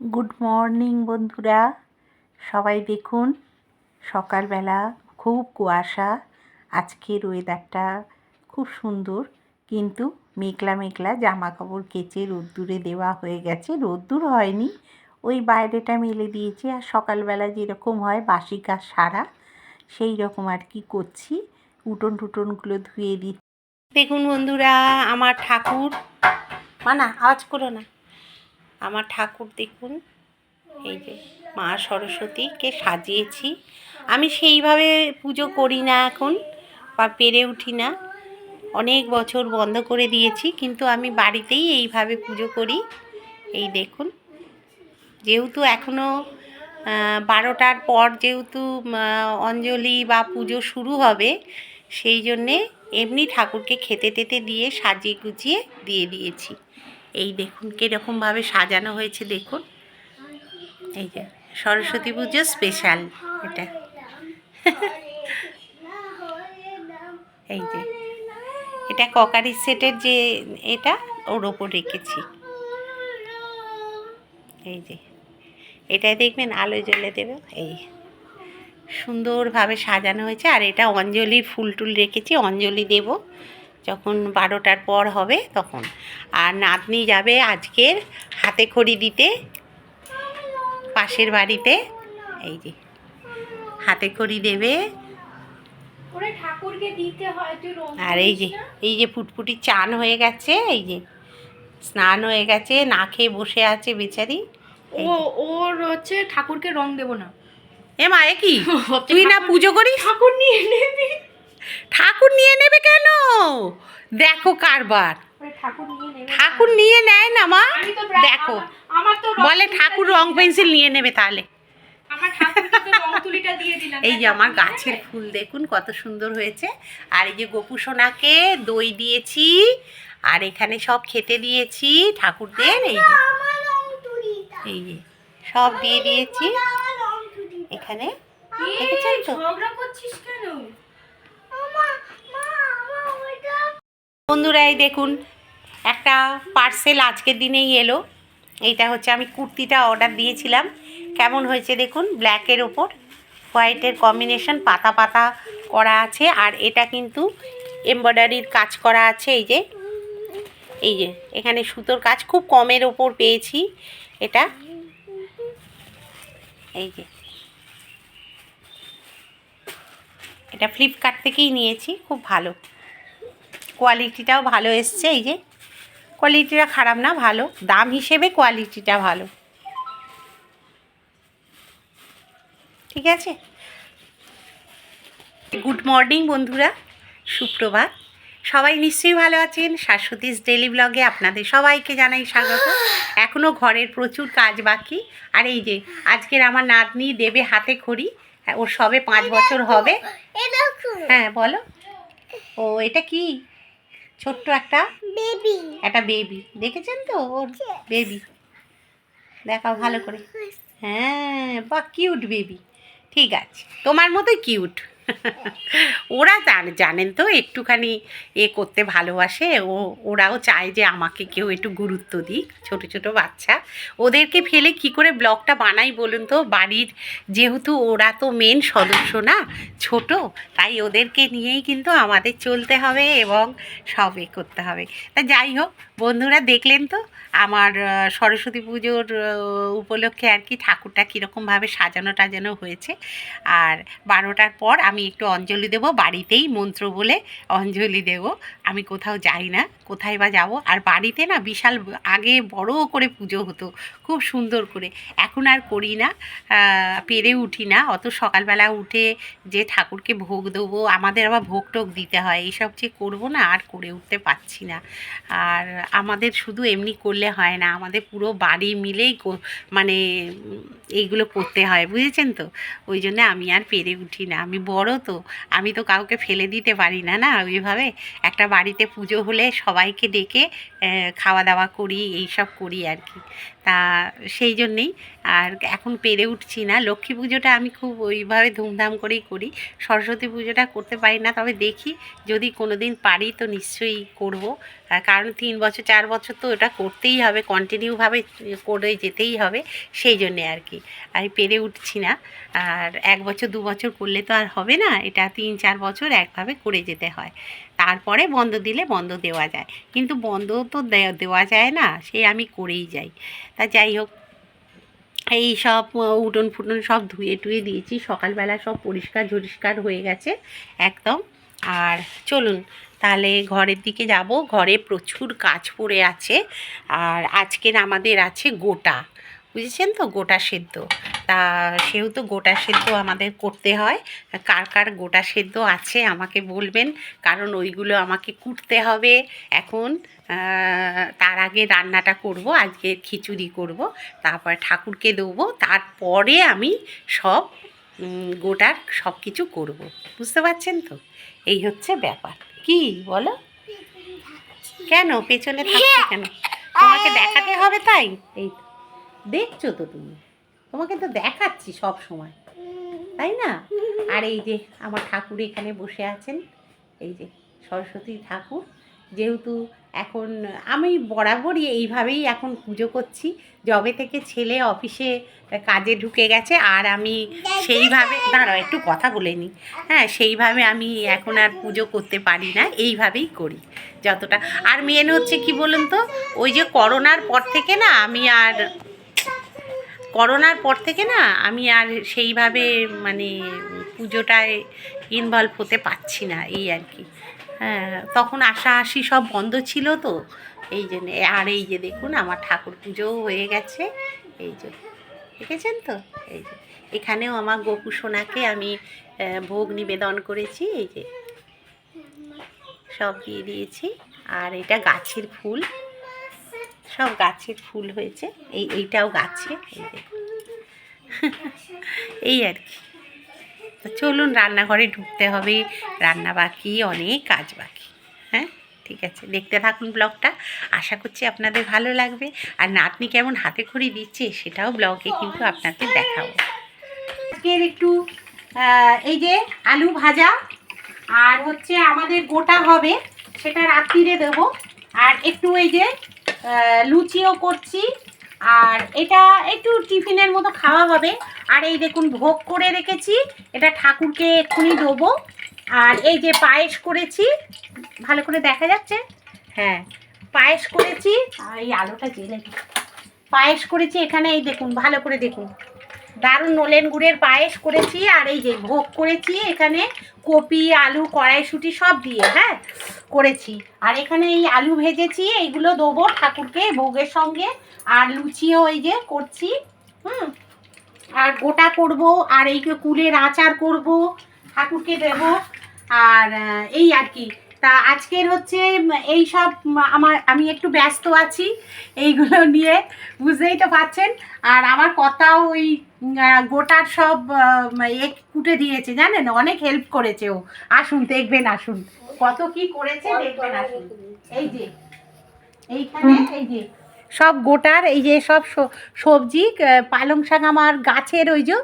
Good morning বন্ধুরা। সবাই দেখুন, সকালবেলা খুব কুয়াশা, আজকের ওয়েদারটা খুব সুন্দর, কিন্তু মেঘলা মেঘলা জামা কাপড় কেচে রোদ্দুরে দেওয়া হয়ে গেছে। রোদ্দুর হয়নি, ওই বাইরেটা মেলে দিয়েছি, আর সকালবেলা যেরকম হয় বাসি কাজ সারা, সেই রকম আর কি করছি। উটন টুটনগুলো ধুয়ে দিচ্ছি। দেখুন বন্ধুরা, আমার ঠাকুর মানা আওয়াজ করো না। আমার ঠাকুর দেখুন, এই যে মা সরস্বতীকে সাজিয়েছি। আমি সেইভাবে পুজো করি না এখন বা পেরে উঠি না। অনেক বছর বন্ধ করে দিয়েছি, কিন্তু আমি বাড়িতেই এইভাবে পুজো করি। এই দেখুন, যেহেতু এখনও বারোটার পর যেহেতু অঞ্জলি বা পুজো শুরু হবে, সেই জন্যে এমনি ঠাকুরকে খেতে টেতে দিয়ে সাজিয়ে গুছিয়ে দিয়ে দিয়েছি। এই দেখুন কীরকমভাবে সাজানো হয়েছে, দেখুন। এই যে, সরস্বতী পুজো স্পেশাল এটা। এই যে, এটা ককারি সেটের যে, এটা ওর ওপর রেখেছি। এই যে, এটাই দেখবেন আলো জ্বলে দেবে, এই। সুন্দরভাবে সাজানো হয়েছে, আর এটা অঞ্জলির ফুল টুল রেখেছি, অঞ্জলি দেব। যখন বারোটার পর হবে তখন। আর নাতনি যাবে আজকের হাতে খড়ি দিতে পাশের বাড়িতে। এই যে হাতে খড়ি দেবে। আর এই যে এই যে ফুটফুটি চান হয়ে গেছে এই যে স্নান হয়ে গেছে না খেয়ে বসে আছে বেচারি। ও ওর হচ্ছে ঠাকুরকে রং দেব না। এ মা এ কি? তুই না পুজো করিস? ঠাকুর নিয়ে নেবি। নেবে কেন? দেখো কারবার। ঠাকুর নিয়ে নেবে ঠাকুর নেয় না মা? দেখো। বলে ঠাকুর রং পেন্সিল নিয়ে নেবে তাহলে। আমার ঠাকুরকে তো রং তুলিটা দিয়ে দিলাম। এই যে আমার গাছের ফুল দেখুন কত সুন্দর হয়েছে। আর এই যে গোপু সোনাকে দই দিয়েছি আর এখানে সব খেতে দিয়েছি ঠাকুরদের এই যে। এই যে সব দিয়ে দিয়েছি। এখানে দেখেছেন তো? বন্ধুরা, এই দেখুন, একটা পার্সেল আজকের দিনেই এলো। এইটা হচ্ছে আমি কুর্তিটা অর্ডার দিয়েছিলাম। কেমন হয়েছে দেখুন ব্ল্যাকের ওপর হোয়াইটের কম্বিনেশন পাতা পাতা করা আছে, আর এটা কিন্তু এমব্রয়ডারির কাজ করা আছে, এই যে এই যে, এখানে সুতোর কাজ, খুব কমের ওপর পেয়েছি এটা। এই যে এটা ফ্লিপকার্ট থেকেই নিয়েছি, খুব ভালো। কোয়ালিটিটাও ভালো এসছে, এই যে। কোয়ালিটিটা খারাপ না, ভালো। দাম হিসেবে কোয়ালিটিটা ভালো। ঠিক আছে? গুড মর্নিং বন্ধুরা। সুপ্রভাত। সবাই নিশ্চয়ই ভালো আছেন। শাশ্বতীস ডেলি ব্লগে আপনাদের সবাইকে জানাই স্বাগত। এখনও ঘরের প্রচুর কাজ বাকি। আর এই যে, আজকের আমার নাতনি দেবে হাতে খড়ি। হ্যাঁ, ওর সবে পাঁচ বছর হবে। হ্যাঁ বলো। ও এটা কি? ছোট্ট একটা? বেবি। একটা বেবি। দেখেছেন তো? ওর বেবি। দেখাও ভালো করে। হ্যাঁ বা কিউট বেবি। ঠিক আছে। তোমার মতোই কিউট। ওরা জানে, জানেন তো একটুখানি এ করতে ভালোবাসে। ও, ওরাও চায় যে আমাকে কেউ একটু গুরুত্ব দিক, ছোট ছোট বাচ্চা। ওদেরকে ফেলে কি করে ব্লগটা বানাই বলুন তো? বাড়ির যেহেতু ওরা তো মেন সদস্য না, ছোট, তাই ওদেরকে নিয়েই কিন্তু আমাদের চলতে হবে এবং সব এ করতে হবে। তা যাই হোক, বন্ধুরা দেখলেন তো? আমার সরস্বতী পুজোর উপলক্ষে আর কি ঠাকুরটা কীরকমভাবে সাজানো টাজানো হয়েছে। আর বারোটার পর আমি একটু অঞ্জলি দেব বাড়িতেই মন্ত্র বলে অঞ্জলি দেব। আমি কোথাও যাই না, কোথায় বা যাব। আর বাড়িতে না বিশাল আগে বড় করে পুজো হতো, খুব সুন্দর করে। এখন আর করি না পেরে উঠি না। অত সকালবেলা উঠে যে ঠাকুরকে ভোগ দেবো, আমাদের আবার ভোগ টোগ দিতে হয়। এইসব যে করব না, আর করে উঠতে পারছি না। আর আমাদের শুধু এমনি করলে হয় না, আমাদের পুরো বাড়ি মিলেই মানে এইগুলো করতে হয়। বুঝেছেন তো? ওই জন্য আমি আর পেরে উঠি না। আমি বড় তো, আমি তো কাউকে ফেলে দিতে পারি না না? ওইভাবে একটা বাড়িতে পুজো হলে সবাইকে ডেকে খাওয়া দাওয়া করি এই সব করি আর কি তা সেই জন্যেই আর এখন পেরে উঠছি না। লক্ষ্মী পুজোটা আমি খুব ওইভাবে ধুমধাম করেই করি। সরস্বতী পুজোটা করতে পারি না, তবে দেখি যদি কোনো দিন পারি তো নিশ্চয়ই করব। কারণ তিন বছর, চার বছর তো ওটা করতেই হবে কন্টিনিউভাবে করে যেতেই হবে, সেই জন্যে আর কি আমি পেরে উঠছি না। আর এক বছর, দু বছর করলে তো আর হবে না। এটা তিন, চার বছর একভাবে করে যেতে হয়। তারপরে বন্ধ দিলে বন্ধ দেওয়া যায়। কিন্তু বন্ধ তো দেওয়া যায় না, সে আমি করেই যাই। তা যাই হোক, এই সব উঠোন ফুটন সব ধুয়ে টুয়ে দিয়েছি, সকালবেলা সব পরিষ্কার ঝরিষ্কার হয়ে গেছে একদম। আর চলুন, তাহলে ঘরের দিকে যাব, ঘরে প্রচুর কাজ পড়ে আছে। আর আজকের আমাদের আছে গোটা। বুঝেছেন তো? গোটা সেদ্ধ। তা সেহেতু গোটা সেদ্ধ আমাদের করতে হয়। কার কার গোটা সেদ্ধ আছে আমাকে বলবেন কারণ ওইগুলো আমাকে কুটতে হবে। এখন তার আগে রান্নাটা করব আজকে খিচুড়ি করব তারপর ঠাকুরকে দেবো তারপরে আমি সব গোটার সব কিছু করব। বুঝতে পারছেন তো? এই হচ্ছে ব্যাপার। কি বলো? কেন? পেছনে থাকছো কেন? তোমাকে দেখাতে হবে তাই? এই তো। দেখছ তো তুমি? তোমাকে তো দেখাচ্ছি সব সময়, তাই না? আর এই যে আমার ঠাকুর এখানে বসে আছেন, এই যে সরস্বতী ঠাকুর, যেহেতু এখন আমি বরাবরই এইভাবেই এখন পুজো করছি, যবে থেকে ছেলে অফিসে কাজে ঢুকে গেছে, আর আমি সেইভাবে, দাঁড়াও একটু কথা বলে নিই হ্যাঁ সেইভাবে আমি এখন আর পুজো করতে পারি না, এইভাবেই করি যতটা। আর মেন হচ্ছে কি বলুন তো, ওই যে করোনার পর থেকে না আমি আর করোনার পর থেকে না আমি আর সেইভাবে মানে পুজোটায় ইনভলভ হতে পারছি না, এই আর কি। হ্যাঁ তখন আশা আসি সব বন্ধ ছিল তো, এই জন্যে আর এই যে দেখুন আমার ঠাকুর পুজোও হয়ে গেছে, এই যে, দেখেছেন তো? এই যে, এখানেও আমার গোপু সোনাকে আমি ভোগ নিবেদন করেছি, এই যে, সব দিয়ে দিয়েছি, আর এটা গাছের ফুল। সব গাছের ফুল হয়েছে। এই এইটাও গাছে। এই আর কি। চলুন রান্নাঘরে ঢুকতে হবে। রান্না বাকি, অনেক কাজ বাকি। হ্যাঁ ঠিক আছে। দেখতে থাকুন ব্লগটা। আশা করছি আপনাদের ভালো লাগবে। আর নাতনি কেমন হাতে খড়ি দিচ্ছে সেটাও ব্লগে কিন্তু আপনাদের দেখাবো। আজকের একটু এই যে আলু ভাজা, আর হচ্ছে আমাদের গোটা হবে, সেটা রাত্রিরে দেবো। আর একটু এই যে লুচিও করছি। আর এটা একটু টিফিনের মতো খাওয়া হবে। আর এই দেখুন, ভোগ করে রেখেছি। এটা ঠাকুরকে এক্ষুনি দেবো। আর এই যে পায়েস করেছি, ভালো করে দেখা যাচ্ছে? হ্যাঁ পায়েস করেছি। আর এই আলোটা জেলে পায়েস করেছি এখানে, এই দেখুন, ভালো করে দেখুন। দারুণ নলেন গুড়ের পায়েস করেছি আর এই যে ভোগ করেছি, এখানে কপি, আলু, কড়াইশুঁটি সব দিয়ে হ্যাঁ করেছি। আর এখানে এই আলু ভেজেছি, এইগুলো দেবো ঠাকুরকে ভোগের সঙ্গে। আর লুচিও এই যে করছি, হুম। আর গোটা করব, আর এই কুলের আচার করব, ঠাকুরকে দেব। আর এই আর কি তা আজকের হচ্ছে এই সব আমার আমি একটু ব্যস্ত আছি এইগুলো নিয়ে বুঝতেই তো পাচ্ছেন। আর আমার কথাও ওই গোটার সব আহ, এ কুটে দিয়েছে জানেন? অনেক হেল্প করেছে ও। আসুন দেখবেন আসুন। কত কি করেছে দেখবেন আসুন। এই যে এইখানে এই যে সব গোটার এই যে সব সবজি পালং শাক আমার গাছের ওই যে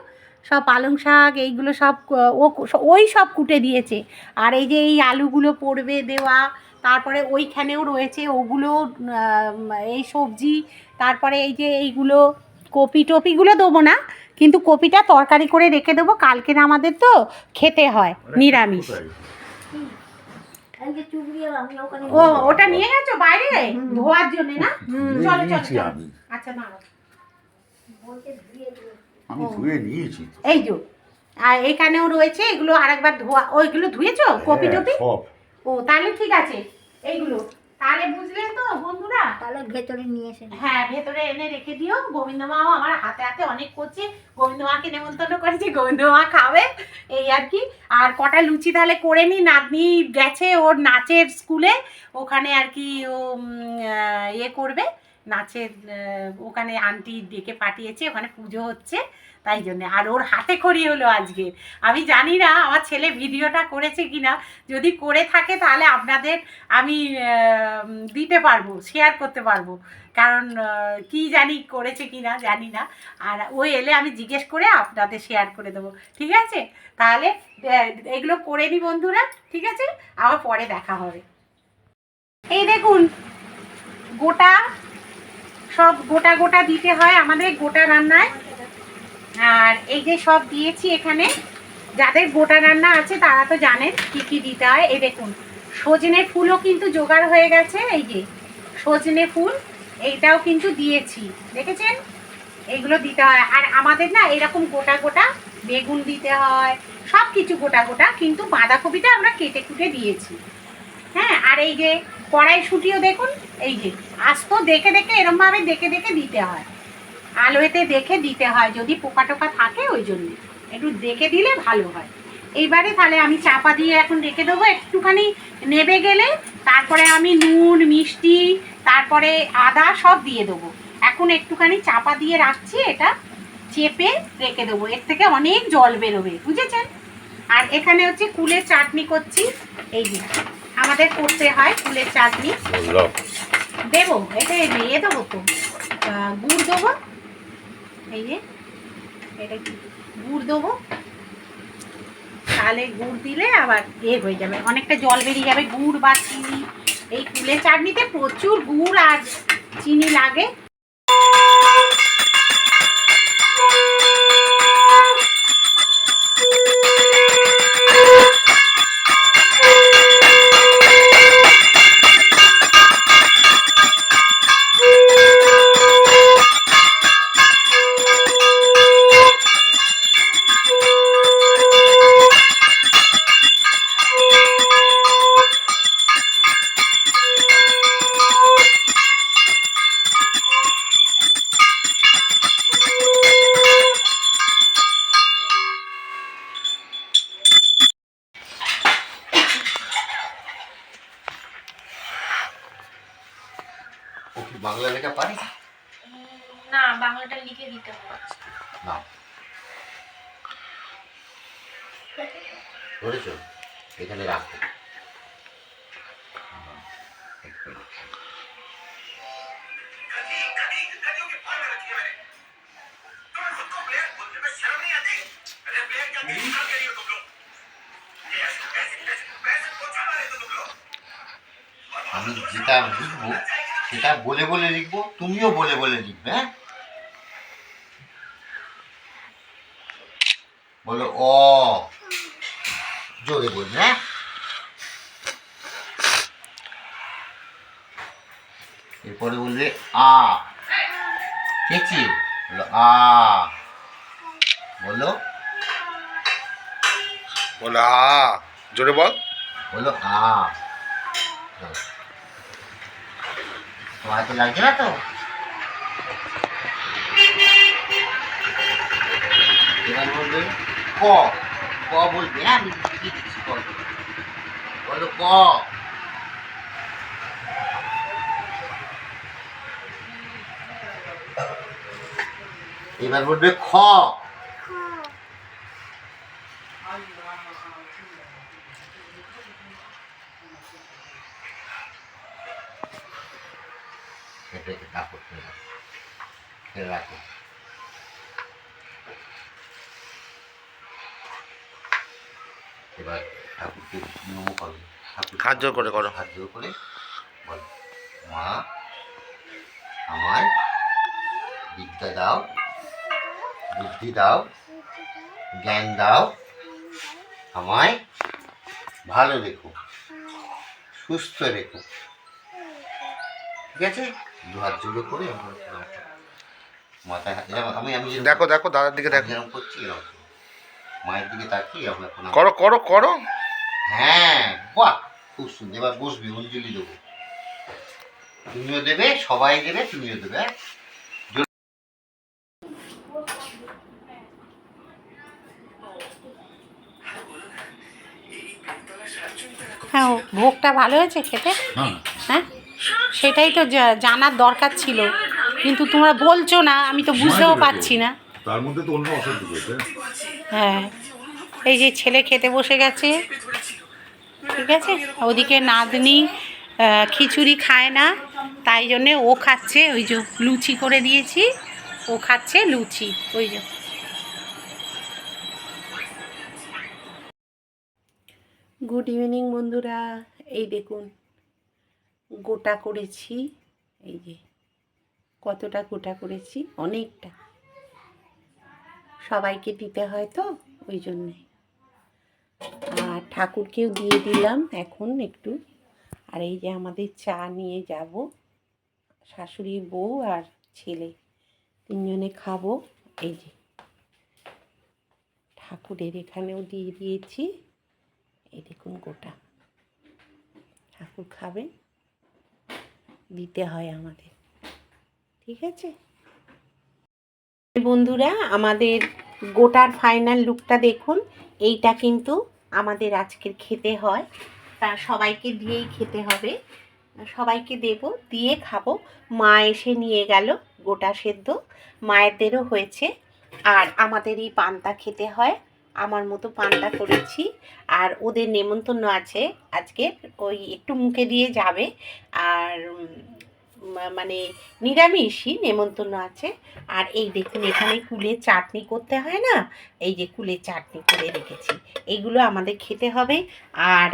সব পালং শাক এইগুলো সব ও ওই সব কুটে দিয়েছে। আর এই যে এই আলুগুলো পড়বে দেওয়া তারপরে ওইখানেও রয়েছে ওগুলো এই সবজি তারপরে এই যে এইগুলো কপি টপিগুলো দেবো না কিন্তু কপিটা তরকারি করে রেখে দেবো কালকে আমাদের তো খেতে হয় নিরামিষ। ও ওটা নিয়ে গেছো বাইরে? ধোয়ার জন্য না? চলো চলো আচ্ছা দাঁড়াও। আমি ধুয়ে নিয়েছি। এই যে আর এখানেও রয়েছে এগুলো আরেকবার ধোয়া ওইগুলো ধুয়েছো? কপি হ্যাঁ, টপি? সব। ও তাহলে ঠিক আছে এইগুলো। তাহলে বুঝলে তো বন্ধুরা? তাহলে ভেতরে নিয়ে এসে হ্যাঁ ভেতরে এনে রেখে দিও। গোবিন্দ মাও আমার হাতে হাতে অনেক করছে। গোবিন্দ মাকে নেমন্তন্ন করেছি গোবিন্দ মা খাবে এই আর কি। আর কটা লুচি তাহলে করে নি নাতনি গেছে ওর নাচের স্কুলে। ওখানে আর কি ও ইয়ে করবে। নাচের ওখানে আন্টি ডেকে পাঠিয়েছে, ওখানে পুজো হচ্ছে, তাই জন্যে। আর ওর হাতে খড়ি হলো আজকে। আমি জানি না আমার ছেলে ভিডিওটা করেছে কিনা। যদি করে থাকে তাহলে আপনাদের আমি দিতে পারব শেয়ার করতে পারব। কারণ কি জানি করেছে কি না জানি না। আর ও এলে আমি জিজ্ঞেস করে আপনাদের শেয়ার করে দেবো। ঠিক আছে? তাহলে এগুলো করে নি বন্ধুরা, ঠিক আছে? আবার পরে দেখা হবে। এই দেখুন, গোটা সব গোটা গোটা দিতে হয় আমাদের গোটা রান্নায়। আর এই যে সব দিয়েছি এখানে, যাদের গোটা রান্না আছে তারা তো জানেন কি কি দিতে হয়। এই দেখুন, সজনে ফুলও কিন্তু জোগাড় হয়ে গেছে, এই যে সজনে ফুল, এইটাও কিন্তু দিয়েছি। দেখেছেন? এগুলো দিতে হয়। আর আমাদের না এরকম গোটা গোটা বেগুন দিতে হয় সব কিছু গোটা গোটা, কিন্তু বাঁধাকপিটা আমরা কেটে কুটে দিয়েছি। হ্যাঁ আর এই যে কড়াইশুটিও দেখুন, এই যে, আস্ত দেখে দেখে এরমভাবে দেখে দেখে দিতে হয়। আলোতে দেখে দিতে হয়, যদি পোকা টোকা থাকে ওই জন্য। একটু দেখে দিলে ভালো হয়। এইবারে তাহলে আমি চাপা দিয়ে এখন রেখে দেবো, একটুখানি নেবে গেলে তারপরে আমি নুন, মিষ্টি, তারপরে আদা সব দিয়ে দেবো। এখন একটুখানি চাপা দিয়ে রাখছি, এটা চেপে রেখে দেবো। এর থেকে অনেক জল বেরোবে, বুঝেছেন? আর এখানে হচ্ছে কুলের চাটনি করছি, এই আমাদের করতে হয় ফুলের চাটনি। দেবো এটা ইয়ে দেবো তো। গুড় দেবো। এই যে এটা কি? গুড় দেবো। তাহলে গুড় দিলে আবার এ হয়ে যাবে। অনেকটা জল বেরিয়ে যাবে গুড় বা চিনি। এই কুলের চাটনিতে প্রচুর গুড় আর চিনি লাগে। আমি যেটা লিখব সেটা বলে বলে লিখব তুমিও বলে বলে লিখবে হ্যাঁ? বলো অ জোরে বলবে হ্যাঁ এরপরে বলবে আ চেঁচি বলো আ আ জোরে বল। বলো আ তোমার তো লাগছে না তো? এবার বলবে ক। ক বলবে হ্যাঁ আমি ক। বলো ক। এবার বলবে খ। এটাকে কাপড় ফেলে ফেলে রাখো। এবার ঠাকুরকে নম করো। ঠাকুর হাত জোর করে করো। হাত জোর করে বলো মা আমায় বিদ্যা দাও বুদ্ধি দাও জ্ঞান দাও আমায় ভালো রেখো সুস্থ রেখো। ঠিক আছে? দু হাত জুড়ে করে এরকম মাথায় আমি আমি দেখো দেখো দাদার দিকে দেখো। যেরকম করছি এরকম। মায়ের দিকে তাকিয়ে আমরা করো করো করো। হ্যাঁ বাহ খুব সুন্দর। এবার বসবি অঞ্জলি দেবো। তুমিও দেবে সবাই দেবে তুমিও দেবে হ্যাঁ? ও ভোগটা ভালো হয়েছে খেতে? হ্যাঁ। হ্যাঁ? সেটাই তো জানার দরকার ছিল। কিন্তু তোমরা বলছো না আমি তো বুঝতেও পারছি। না। তার মধ্যে তো অন্য হ্যাঁ। এই যে ছেলে খেতে বসে গেছে। ঠিক আছে? ওদিকে আহ, খিচুড়ি খায় না। তাই জন্যে ও খাচ্ছে ওই যে লুচি করে দিয়েছি। ও খাচ্ছে লুচি ওই যে। গুড ইভিনিং বন্ধুরা। এই দেখুন, গোটা করেছি। এই যে, কতটা গোটা করেছি? অনেকটা। সবাইকে দিতে হয় তো, ওই জন্যে। আর ঠাকুরকেও দিয়ে দিলাম এখন একটু। আর এই যে আমাদের চা নিয়ে যাব, শাশুড়ি বউ আর ছেলে। তিনজনে খাব। এই যে, ঠাকুরের এখানেও দিয়ে দিয়েছি। এই দেখুন গোটা। ঠাকুর খাবেন, দিতে হয় আমাদের। ঠিক আছে? বন্ধুরা, আমাদের গোটার ফাইনাল লুকটা দেখুন। এইটা কিন্তু আমাদের আজকের খেতে হয়। তা সবাইকে দিয়েই খেতে হবে। সবাইকে দেব, দিয়ে খাব। মা এসে নিয়ে গেল গোটা সেদ্ধ। মায়েদেরও হয়েছে। আর আমাদের এই পান্তা খেতে হয়। আমার মতো পান্তা করেছি। আর ওদের নেমন্তন্ন আছে। আজকে ওই একটু মুখে দিয়ে যাবে। আর মানে নিরামিষই নেমন্তন্ন আছে। আর এই দেখুন, এখানে কুলের চাটনি করতে হয় না? এই যে কুলের চাটনি করে রেখেছি। এইগুলো আমাদের খেতে হবে। আর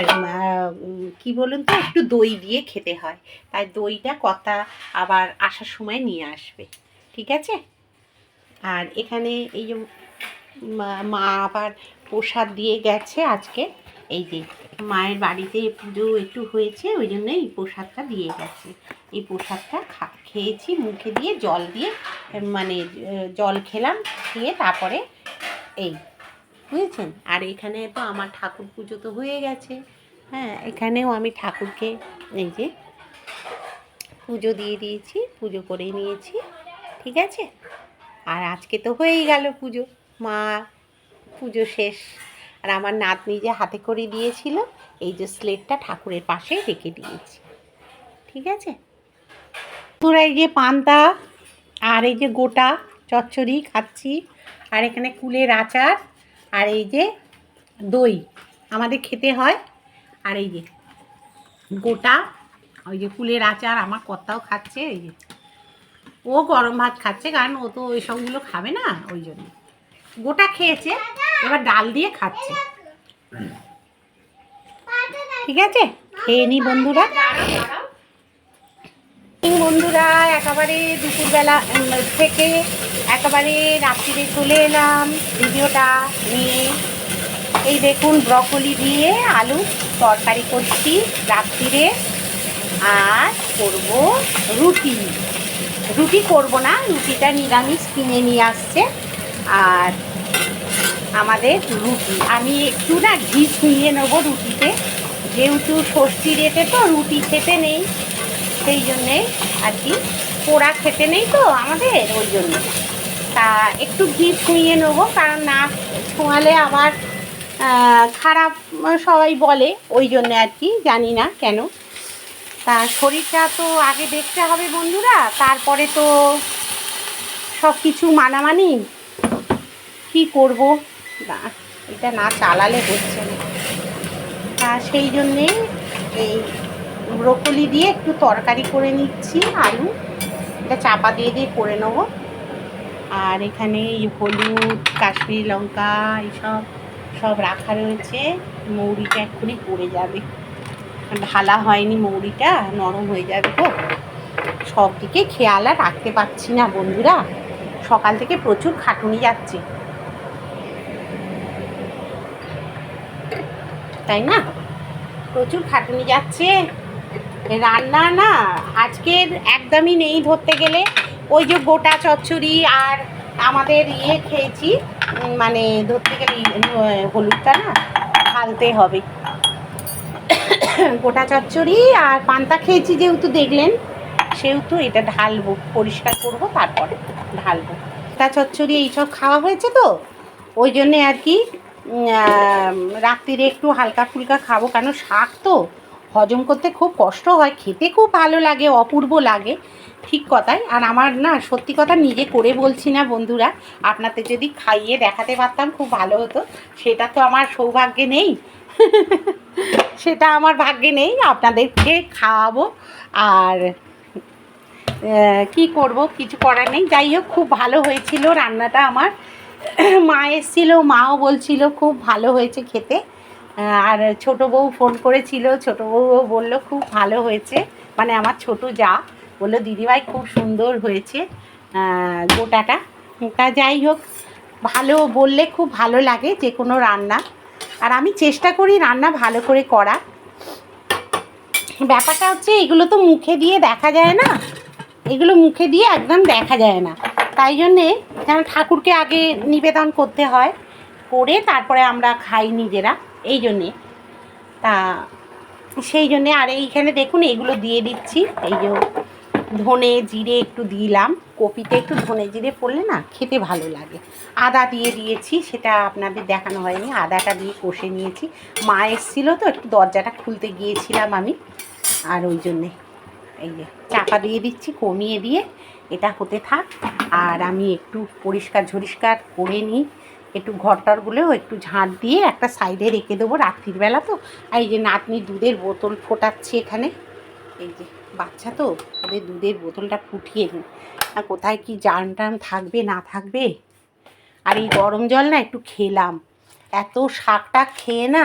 কি বলুন তো, একটু দই দিয়ে খেতে হয়। তাই দইটা কথা আবার আসার সময় নিয়ে আসবে। ঠিক আছে? আর এখানে এই যে মা- আবার প্রসাদ দিয়ে গেছে আজকে। এই যে, মায়ের বাড়িতে পুজো একটু হয়েছে, ওই জন্য এই প্রসাদটা দিয়ে গেছে। এই প্রসাদটা খেয়েছি, মুখে দিয়ে জল দিয়ে মানে জল খেলাম, খেয়ে তারপরে এই, বুঝেছেন? আর এখানে তো আমার ঠাকুর পুজো তো হয়ে গেছে। হ্যাঁ এখানেও আমি ঠাকুরকে এই যে পুজো দিয়ে দিয়েছি, পুজো করে নিয়েছি, ঠিক আছে? আর আজকে তো হয়েই গেল পুজো। মা, পুজো শেষ। আর আমার নাতনি যে হাতে করে দিয়েছিল, এই যে স্লেটটা ঠাকুরের পাশে রেখে দিয়েছি। ঠিক আছে? তোরা এই যে পান্তা আর এই যে গোটা চচ্চড়ি খাচ্ছি, আর এখানে কুলের আচার, আর এই যে দই আমাদের খেতে হয়, আর এই যে গোটা, ওই যে কুলের আচার আমার কর্তাও খাচ্ছে, এই যে। ও গরম ভাত খাচ্ছে, কারণ ও তো ওই সবগুলো খাবে না, ওই জন্য। গোটা খেয়েছে, এবার ডাল দিয়ে খাচ্ছে। ঠিক আছে? খেয়ে নি বন্ধুরা। বন্ধুরা, একেবারে দুপুরবেলা থেকে একেবারে রাত্রিরে চলে এলাম। ভিডিওটা নিয়ে এই দেখুন, ব্রকলি দিয়ে আলু তরকারি করছি রাত্রিরে। আর করব রুটি। রুটি করব না, রুটিটা নিরামিষ কিনে নিয়ে আসছে। আর আমাদের রুটি। আমি একটু না ঘি ছুঁয়ে নেব রুটিতে। যেহেতু ষষ্ঠী রেটে তো রুটি খেতে নেই, সেই জন্যে আর কি পোড়া খেতে নেই তো আমাদের, ওই জন্য। তা একটু ঘি ছুঁয়ে নেব, কারণ না ছোঁয়ালে আবার খারাপ সবাই বলে, ওই জন্যে আর কি, জানি না কেন। তা শরীরটা তো আগে দেখতে হবে বন্ধুরা, তারপরে তো সব কিছু মানামানি। কি করব? না, এটা না চালালে হচ্ছে না। সেই জন্যে এই ব্রোকলি দিয়ে একটু তরকারি করে নিচ্ছি, আলু। এটা চাপা দিয়ে দিয়ে করে নেব। আর এখানে হলুদ, কাশ্মীরি লঙ্কা, এইসব, সব রাখা রয়েছে। মৌরিটা এক্ষুনি পড়ে যাবে। ঢালা হয়নি মৌরিটা, নরম হয়ে যাবে তো। সব দিকে খেয়াল আর রাখতে পারছি না বন্ধুরা। সকাল থেকে প্রচুর খাটুনি যাচ্ছে। তাই না? প্রচুর খাটুনি যাচ্ছে। রান্না না আজকের একদমই নেই ধরতে গেলে। ওই যে গোটা চচ্চড়ি আর আমাদের ইয়ে খেয়েছি মানে ধরতে গেলে হলুদটা না, ঢালতে হবে। গোটা চচ্চড়ি আর পান্তা খেয়েছি যেহেতু দেখলেন, সেহেতু এটা ঢালবো, পরিষ্কার করব, তারপরে ঢালবো। গোটা চচ্চড়ি এইসব খাওয়া হয়েছে তো? ওই জন্যে আর কি রাত্রিরে একটু হালকা ফুলকা খাব, কেন শাক তো হজম করতে খুব কষ্ট হয়, খেতে খুব ভালো লাগে, অপূর্ব লাগে, ঠিক কথাই। আর আমার না, সত্যি কথা নিজে করে বলছি না বন্ধুরা, আপনাদের যদি খাইয়ে দেখাতে পারতাম খুব ভালো হতো, সেটা তো আমার সৌভাগ্যে নেই। সেটা আমার ভাগ্যে নেই, আপনাদেরকে খাওয়াবো। আর কি করব, কিছু করার নেই, যাই হোক, খুব ভালো হয়েছিল রান্নাটা আমার। মা এসেছিল, মাও বলছিল খুব ভালো হয়েছে খেতে। আর ছোটো বউ ফোন করেছিল, ছোটো বউও বলল খুব ভালো হয়েছে। মানে আমার ছোট যা। বলল, দিদিভাই, খুব সুন্দর হয়েছে গোটাটা। তা যাই হোক, ভালো বললে খুব ভালো লাগে যে কোনো রান্না। আর আমি চেষ্টা করি রান্না ভালো করে করা। ব্যাপারটা হচ্ছে, এগুলো তো মুখে দিয়ে দেখা যায় না। এগুলো মুখে দিয়ে একদম দেখা যায় না। তাই জন্যে যেন ঠাকুরকে আগে নিবেদন করতে হয়, করে তারপরে আমরা খাই নিজেরা, এই জন্যে। তা সেই জন্যে আর এইখানে দেখুন এগুলো দিয়ে দিচ্ছি। এই যে ধনে জিরে একটু দিলাম, কপিতে একটু ধনে জিরে পড়লে না খেতে ভালো লাগে। আদা দিয়ে দিয়েছি, সেটা আপনাদের দেখানো হয়নি, আদাটা দিয়ে কষে নিয়েছি। মা এসেছিল তো, একটু দরজাটা খুলতে গিয়েছিলাম আমি। আর ওই জন্যে, এই যে চাপা দিয়ে দিচ্ছি, কমিয়ে দিয়ে এটা হতে থাক। আর আমি একটু পরিষ্কার ঝরিষ্কার করে নিই। একটু ঘরটরগুলোও একটু ঝাঁট দিয়ে একটা সাইডে রেখে দেবো রাত্রির বেলা তো। আর এই যে নাতনি দুধের বোতল ফোটাচ্ছে এখানে। এই যে বাচ্চা তো, ওদের দুধের বোতলটা ফুটিয়ে নিই। আর কোথায় কি জান টান থাকবে, না থাকবে? আর এই গরম জল না একটু খেলাম। এত শাক টাক খেয়ে না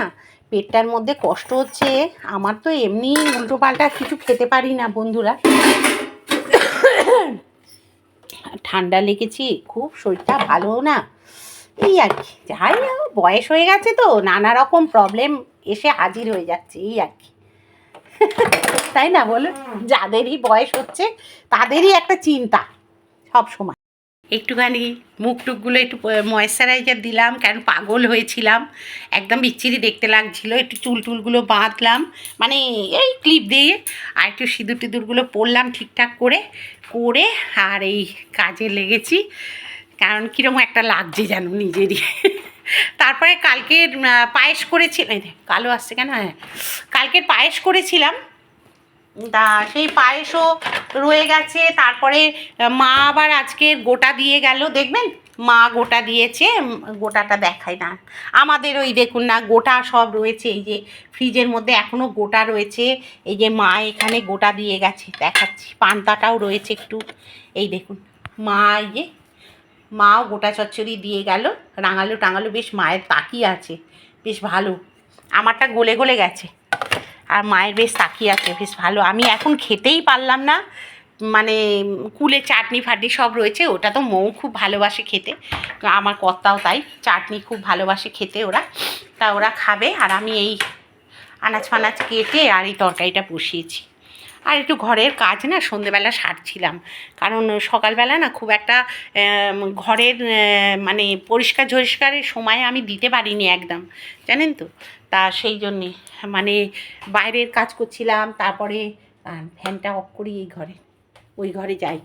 পেটটার মধ্যে কষ্ট হচ্ছে। আমার তো এমনি উল্টো পাল্টা কিছু খেতে পারি না বন্ধুরা। ঠান্ডা লেগেছে, খুব শরীরটা ভালো না। এই আর কি, যাই বয়স হয়ে গেছে তো, নানা রকম প্রবলেম এসে হাজির হয়ে যাচ্ছে, এই আর কি। তাই না বলো যাদেরই বয়স হচ্ছে, তাদেরই একটা চিন্তা, সব সময়। একটুখানি মুখ টুকগুলো একটু ময়েশ্চারাইজার দিলাম কেন পাগল হয়েছিলাম। একদম বিচ্ছিরি দেখতে লাগছিল, একটু চুল টুলগুলো বাঁধলাম মানে এই ক্লিপ দিয়ে আর একটু সিঁদুর টিঁদুরগুলো পরলাম ঠিকঠাক করে। করে আর এই কাজে লেগেছি। কারণ কীরকম একটা লাগছে যেন নিজেরই। তারপরে কালকের পায়েস করেছিলাম কালো আসছে কেন? হ্যাঁ কালকের পায়েস করেছিলাম। তা সেই পায়েসও রয়ে গেছে। তারপরে মা আবার আজকে গোটা দিয়ে গেল, দেখবেন? মা গোটা দিয়েছে গোটাটা দেখায় না। আমাদের ওই দেখুন না, গোটা সব রয়েছে, এই যে ফ্রিজের মধ্যে এখনও গোটা রয়েছে, এই যে মা এখানে গোটা দিয়ে গেছে, দেখাচ্ছি, পান্তাটাও রয়েছে একটু, এই দেখুন, মা এই যে, মাও গোটা চচ্চড়ি দিয়ে গেল, রাঙালো টাঙালো, বেশ মায়ের তাকি আছে, বেশ ভালো, আমারটা গলে গলে গেছে, আর মায়ের বেশ তাকিয়ে আছে, বেশ ভালো, আমি এখন খেতেই পারলাম না মানে কুলে চাটনি ফাটনি সব রয়েছে, ওটা তো মৌ খুব ভালোবাসে খেতে। আমার কর্তাও তাই, চাটনি খুব ভালোবাসে খেতে ওরা। তা ওরা খাবে, আর আমি এই আনাজ ফানাজ কেটে আর এই তরকারিটা বসিয়েছি। আর একটু ঘরের কাজ না, সন্ধেবেলা সারছিলাম। কারণ সকালবেলা না খুব একটা ঘরের মানে পরিষ্কার ঝরিষ্কারের সময় আমি দিতে পারিনি একদম। জানেন তো? তা সেই জন্যে মানে বাইরের কাজ করছিলাম, তারপরে ফ্যানটা অফ করি এই ঘরে। ওই ঘরে যাই।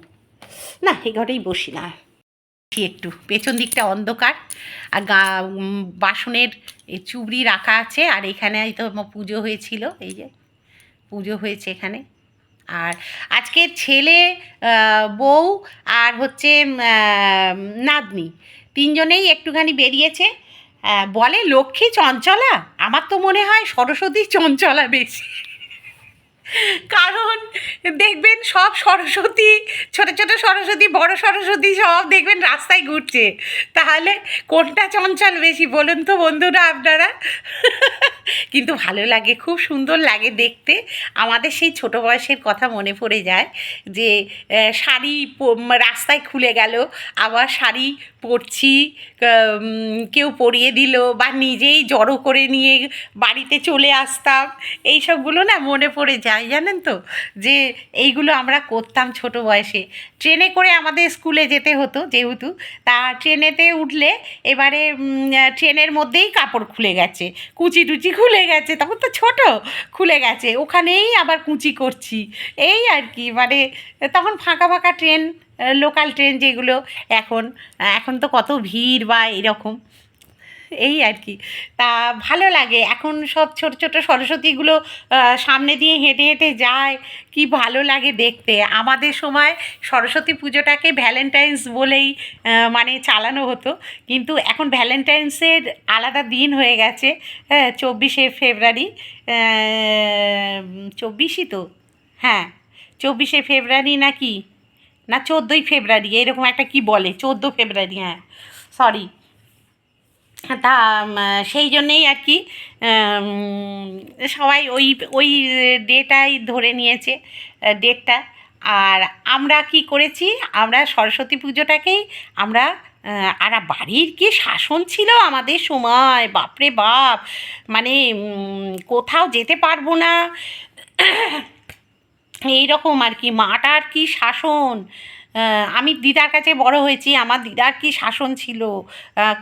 না এই ঘরেই বসি না। একটু। পেছন দিকটা অন্ধকার। আর গা বাসনের চুবড়ি রাখা আছে। আর এখানে তো পুজো হয়েছিল, এই যে পুজো হয়েছে এখানে। আর আজকে ছেলে বউ আর হচ্ছে নাতনি। তিনজনেই একটুখানি বেরিয়েছে। বলে, লক্ষ্মী চঞ্চলা? আমার তো মনে হয় সরস্বতী চঞ্চলা বেশি। কারণ দেখবেন সব সরস্বতী, ছোট ছোট সরস্বতী, বড় সরস্বতী সব দেখবেন রাস্তায় ঘুরছে। তাহলে কোনটা চঞ্চল বেশি বলুন তো বন্ধুরা আপনারা? কিন্তু ভালো লাগে, খুব সুন্দর লাগে দেখতে। আমাদের সেই ছোট বয়সের কথা মনে পড়ে যায় যে শাড়ি রাস্তায় খুলে গেল, আবার শাড়ি পরছি কেউ পরিয়ে দিল বা নিজেই জড়ো করে নিয়ে বাড়িতে চলে আসতাম। এই সবগুলো না মনে পড়ে যায়, জানেন তো? যে, এইগুলো আমরা করতাম ছোট বয়সে। ট্রেনে করে আমাদের স্কুলে যেতে হতো যেহেতু, তা ট্রেনেতে উঠলে এবারে ট্রেনের মধ্যেই কাপড় খুলে গেছে। কুচি টুচি খুলে গেছে, তখন তো ছোট, খুলে গেছে। ওখানেই আবার কুচি করছি। এই আর কি মানে তখন ফাঁকা ফাঁকা ট্রেন লোকাল ট্রেন যেগুলো, এখন এখন তো কত ভিড় বা এরকম। এই আর কি। তা ভালো লাগে। এখন সব ছোট ছোট সরস্বতীগুলো সামনে দিয়ে হেঁটে হেঁটে যায়। কি ভালো লাগে দেখতে। আমাদের সময় সরস্বতী পুজোটাকে ভ্যালেন্টাইন্স বলেই মানে চালানো হতো। কিন্তু এখন ভ্যালেন্টাইন্সের আলাদা দিন হয়ে গেছে হ্যাঁ চব্বিশে ফেব্রুয়ারি চব্বিশই তো? হ্যাঁ চব্বিশে ফেব্রুয়ারি নাকি? না, চোদ্দোই ফেব্রুয়ারি, এরকম একটা কি বলে? চোদ্দ ফেব্রুয়ারি হ্যাঁ। সরি। তা সেই জন্যেই আর কি সবাই ওই ওই ডেটাই ধরে নিয়েছে ডেটটা। আর আমরা কি করেছি, আমরা সরস্বতী পুজোটাকেই আমরা আর বাড়ির কি শাসন ছিল আমাদের সময়? বাপরে বাপ! মানে কোথাও যেতে পারব না। এই রকম আর কি, মাটার কি শাসন? আমি দিদার কাছে বড় হয়েছি, আমার দিদার কি শাসন ছিল?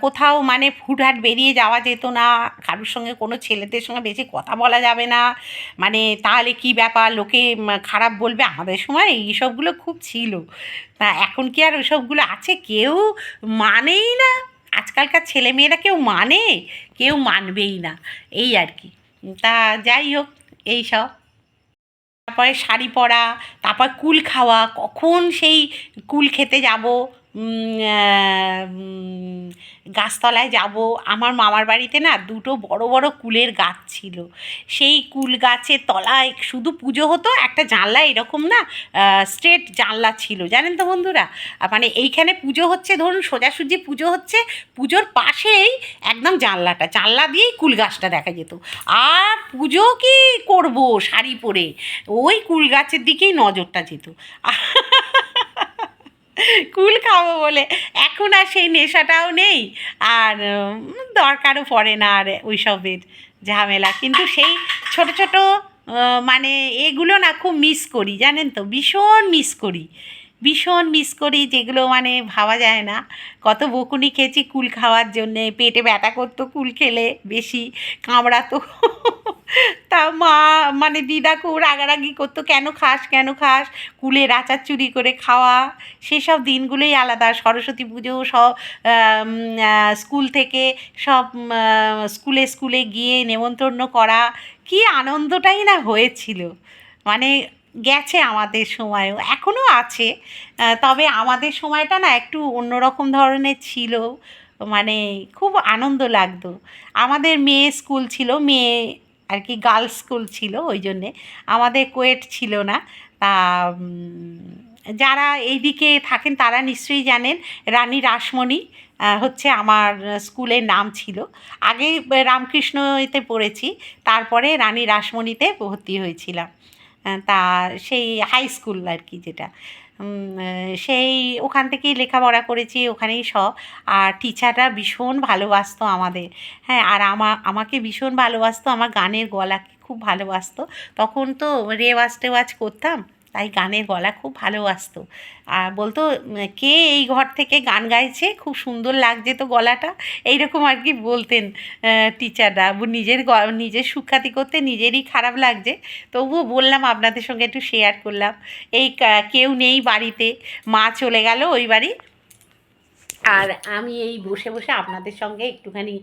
কোথাও মানে ফুটহাট বেরিয়ে যাওয়া যেত না, কারোর সঙ্গে কোনো ছেলেদের সঙ্গে বেশি কথা বলা যাবে না মানে তাহলে কি ব্যাপার, লোকে খারাপ বলবে? আমাদের সময় এই সবগুলো খুব ছিল। তা এখন কি আর ওইসবগুলো আছে? কেউ মানেই না। আজকালকার ছেলেমেয়েরা কেউ মানে কেউ মানবেই না। এই আর কি। তা যাই হোক, এই সব। তারপরে শাড়ি পরা তারপর কুল খাওয়া কখন সেই কুল খেতে যাব? গাছতলায় যাব। আমার মামার বাড়িতে না দুটো বড় বড় কুলের গাছ ছিল। সেই কুল গাছের তলায় শুধু পুজো হতো, একটা জানলা এরকম না স্ট্রেট জানলা ছিল। জানেন তো বন্ধুরা? মানে এইখানে পুজো হচ্ছে, ধরুন সোজাসুজি পুজো হচ্ছে, পুজোর পাশেই একদম জানলাটা। জানলা দিয়েই কুল গাছটা দেখা যেত। আর পুজো কি করব শাড়ি পরে? ওই কুল গাছের দিকেই নজরটা যেত। কুল খাব বলে। এখন আর সেই নেশাটাও নেই। আর দরকারও পড়ে না আর ওইসবের ঝামেলা। কিন্তু সেই ছোট ছোট মানে এগুলো না খুব মিস করি, জানেন তো? ভীষণ মিস করি। ভীষণ মিস করি, যেগুলো মানে ভাবা যায় না। কত বকুনি খেয়েছি কুল খাওয়ার জন্যে, পেটে ব্যথা করতো কুল খেলে বেশি, কামড়াতো। তা মা মানে দিদা খুব রাগারাগি করতো, কেন খাস কেন খাস? কুলের আচার চুরি করে খাওয়া। সেসব দিনগুলোই আলাদা, সরস্বতী পুজো সব স্কুল থেকে সব স্কুলে স্কুলে গিয়ে নেমন্তন্ন করা। কি আনন্দটাই না হয়েছিল। মানে গেছে আমাদের সময়ও, এখনও আছে। তবে আমাদের সময়টা না একটু অন্যরকম ধরনের ছিল। মানে খুব আনন্দ লাগতো। আমাদের মেয়ে স্কুল ছিল, মেয়ে আর কি গার্লস স্কুল ছিল ওই জন্যে। আমাদের কোয়েট ছিল না। তা যারা এইদিকে থাকেন তারা নিশ্চয়ই জানেন, রানী রাসমণি হচ্ছে আমার স্কুলের নাম ছিল। আগে রামকৃষ্ণতে পড়েছি, তারপরে রানী রাসমণিতে ভর্তি হয়েছিলাম। তা সেই হাই স্কুল আর কি যেটা সেই ওখান থেকেই লেখাপড়া করেছি, ওখানেই সব আর টিচাররা ভীষণ ভালোবাসতো আমাদের। হ্যাঁ আর আমা, আমাকে ভীষণ ভালোবাসতো, আমার গানের গলাকে খুব ভালোবাসতো। তখন তো রেওয়াজ টেওয়াজ করতাম। তাই গানের গলা খুব ভালোবাসতো। আর বলতো, কে এই ঘর থেকে গান গাইছে? খুব সুন্দর লাগছে তো গলাটা। এইরকম আর কি বলতেন টিচাররা। নিজের নিজের সুখ্যাতি করতে নিজেরই খারাপ লাগছে। তবুও বললাম আপনাদের সঙ্গে একটু শেয়ার করলাম। এই কেউ নেই বাড়িতে। মা চলে গেল ওই বাড়ি। আর আমি এই বসে বসে আপনাদের সঙ্গে একটুখানি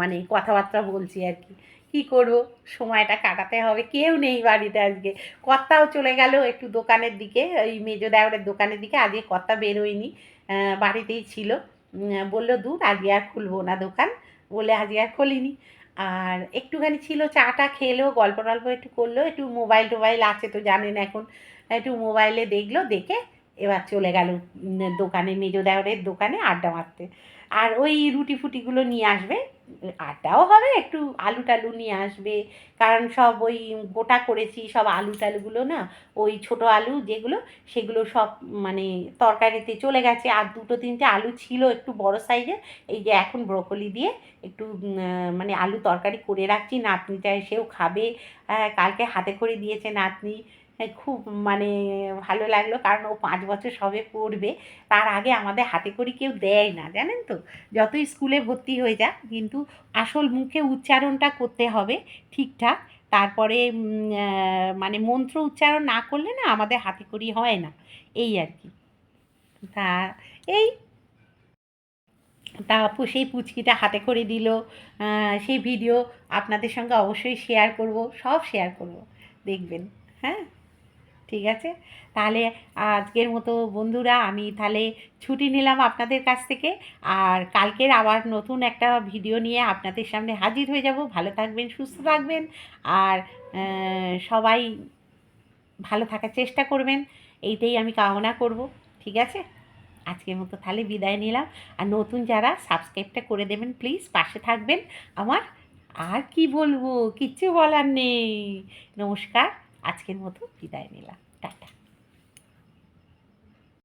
মানে কথাবার্তা বলছি আর কি। কী করব? সময়টা কাটাতে হবে। কেউ নেই বাড়িতে আজকে। কর্তাও চলে গেল একটু দোকানের দিকে, ওই মেজো দেওয়ারের দোকানের দিকে। আজকে কর্তা বেরোয়নি বাড়িতেই ছিল। বলল দূর আজকে আর খুলবো না দোকান। বলে, আজকে আর খুলিনি। আর একটুখানি ছিল, চাটা খেলো, গল্প টল্প একটু করল, একটু মোবাইল টোবাইল আছে তো জানেন এখন। একটু মোবাইলে দেখল, দেখে এবার চলে গেল দোকানে, মেজো দেওয়ারের দোকানে আড্ডা মারতে। আর ওই রুটি ফুটিগুলো নিয়ে আসবে। আড্ডাও হবে, একটু আলু টালু নিয়ে আসবে। কারণ সব ওই গোটা করেছি, সব আলু টালুগুলো না, ওই ছোট আলু যেগুলো, সেগুলো সব মানে তরকারিতে চলে গেছে। আর দুটো তিনটে আলু ছিল একটু বড় সাইজের, এই যে এখন ব্রোকলি দিয়ে একটু মানে আলু তরকারি করে রাখছি। নাতনিটা এসেও খাবে। কালকে হাতে করে দিয়েছে নাতনি। খুব মানে ভালো লাগল। কারণ ও পাঁচ বছর সবে পড়বে। তার আগে আমাদের হাতে করে কেউ দেয় না, জানেন তো? যতই স্কুলে ভর্তি হয়ে যাক, কিন্তু আসল মুখে উচ্চারণটা করতে হবে ঠিকঠাক। তারপরে মানে মন্ত্র উচ্চারণ না করলে না আমাদের হাতে করি হয় না। এই আর কি। তা, এই। তা তা আপু সেই পুচকিটা হাতে করে দিল। সেই ভিডিও আপনাদের সঙ্গে অবশ্যই শেয়ার করব, সব শেয়ার করব। দেখবেন হ্যাঁ? ঠিক আছে? তাহলে আজকের মতো বন্ধুরা আমি তাহলে ছুটি নিলাম আপনাদের কাছ থেকে। আর কালকের আবার নতুন একটা ভিডিও নিয়ে আপনাদের সামনে হাজির হয়ে যাব। ভালো থাকবেন, সুস্থ থাকবেন। আর সবাই ভালো থাকার চেষ্টা করবেন। এইটাই আমি কামনা করব। ঠিক আছে? আজকের মতো তাহলে বিদায় নিলাম। আর নতুন যারা সাবস্ক্রাইবটা করে দেবেন, প্লিজ পাশে থাকবেন। আমার আর কি বলব? কিচ্ছু বলার নেই। নমস্কার। আজকের মতো বিদায় নিলাম। টাটা